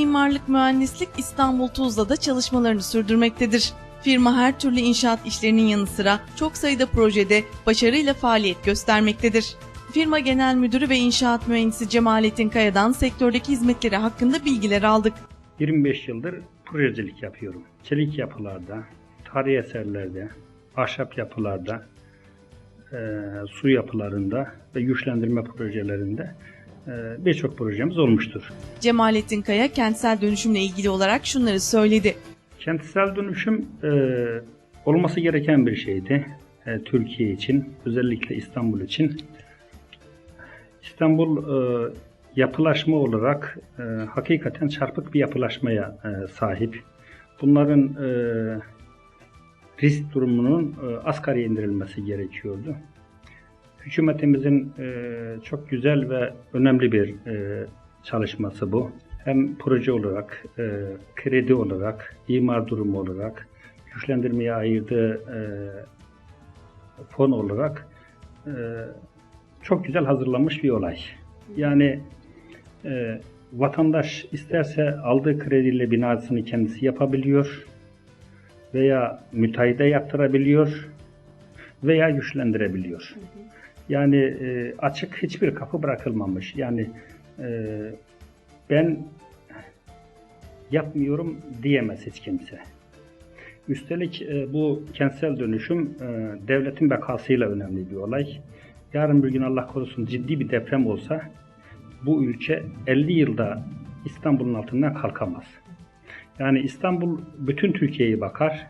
Mimarlık Mühendislik İstanbul Tuzla'da çalışmalarını sürdürmektedir. Firma her türlü inşaat işlerinin yanı sıra çok sayıda projede başarıyla faaliyet göstermektedir. Firma Genel Müdürü ve İnşaat Mühendisi Cemalettin Kaya'dan sektördeki hizmetleri hakkında bilgiler aldık. 25 yıldır projecilik yapıyorum. Çelik yapılarda, tarihi eserlerde, ahşap yapılarda, eee, su yapılarında ve güçlendirme projelerinde birçok projemiz olmuştur. Cemalettin Kaya kentsel dönüşümle ilgili olarak şunları söyledi. Kentsel dönüşüm eee, olması gereken bir şeydi. Eee, Türkiye için, özellikle İstanbul için. İstanbul eee, yapılaşma olarak hakikaten çarpık bir yapılaşmaya sahip. Bunların risk durumunun asgari indirilmesi gerekiyordu. Hükümetimizin eee, çok güzel ve önemli bir eee, çalışması bu. Hem proje olarak, eee, kredi olarak, imar durumu olarak, güçlendirmeye ayırdığı eee, fon olarak eee, çok güzel hazırlanmış bir olay. Yani eee, vatandaş isterse aldığı krediyle binasını kendisi yapabiliyor veya müteahhide yaptırabiliyor veya güçlendirebiliyor. Yani e, açık hiçbir kapı bırakılmamış. Yani e, ben yapmıyorum diyemez hiç kimse. Üstelik e, bu kentsel dönüşüm e, devletin bekasıyla önemli bir olay. Yarın bir gün Allah korusun ciddi bir deprem olsa bu ülke 50 yılda İstanbul'un altından kalkamaz. Yani İstanbul bütün Türkiye'yi bakar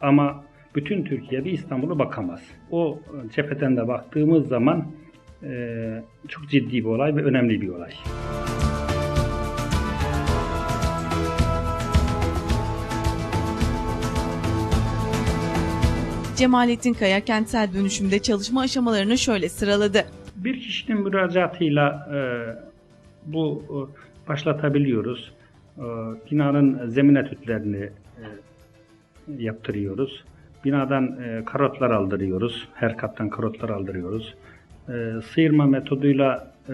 ama bütün Türkiye bir İstanbul'a bakamaz. O cepheden de baktığımız zaman e, çok ciddi bir olay ve önemli bir olay. Cemalettin Kaya kentsel dönüşümde çalışma aşamalarını şöyle sıraladı. Bir kişinin müracaatıyla e, bu e, başlatabiliyoruz. E, binanın zemin etütlerini e, yaptırıyoruz. Binadan e, karotlar aldırıyoruz. Her kattan karotlar aldırıyoruz. E, sıyırma metoduyla e,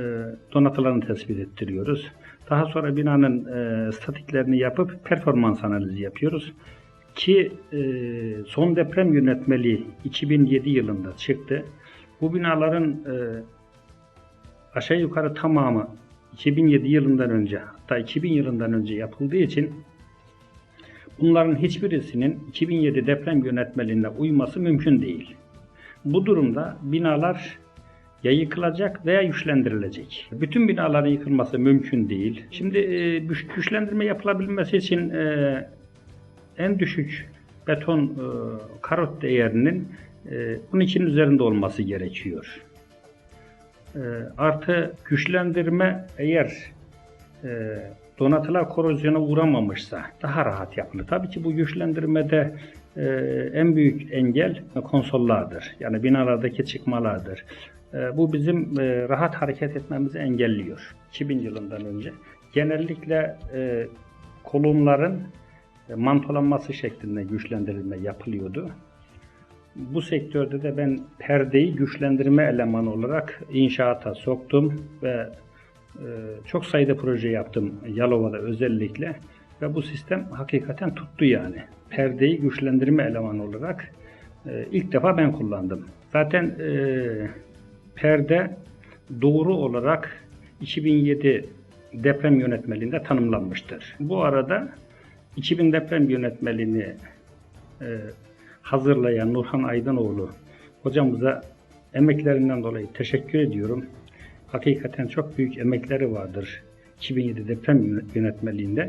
donatılarını tespit ettiriyoruz. Daha sonra binanın e, statiklerini yapıp performans analizi yapıyoruz. Ki e, son deprem yönetmeliği 2007 yılında çıktı. Bu binaların e, aşağı yukarı tamamı 2007 yılından önce hatta 2000 yılından önce yapıldığı için bunların hiçbirisinin 2007 deprem yönetmeliğine uyması mümkün değil. Bu durumda binalar ya yıkılacak veya güçlendirilecek. Bütün binaların yıkılması mümkün değil. Şimdi e, güç- güçlendirme yapılabilmesi için e, en düşük beton e, karot değerinin e, 12'nin üzerinde olması gerekiyor. Artı güçlendirme eğer donatılar korozyona uğramamışsa daha rahat yapılır. Tabii ki bu güçlendirmede e, en büyük engel konsollardır. Yani binalardaki çıkmalardır. E, bu bizim e, rahat hareket etmemizi engelliyor. 2000 yılından önce. Genellikle e, kolonların e, mantolanması şeklinde güçlendirilme yapılıyordu. Bu sektörde de ben perdeyi güçlendirme elemanı olarak inşaata soktum ve çok sayıda proje yaptım Yalova'da özellikle ve bu sistem hakikaten tuttu yani. Perdeyi güçlendirme elemanı olarak e, ilk defa ben kullandım. Zaten e, perde doğru olarak 2007 deprem yönetmeliğinde tanımlanmıştır. Bu arada 2000 deprem yönetmeliğini e, hazırlayan Nurhan Aydınoğlu hocamıza emeklerinden dolayı teşekkür ediyorum. Hakikaten çok büyük emekleri vardır 2007 deprem yönetmeliğinde.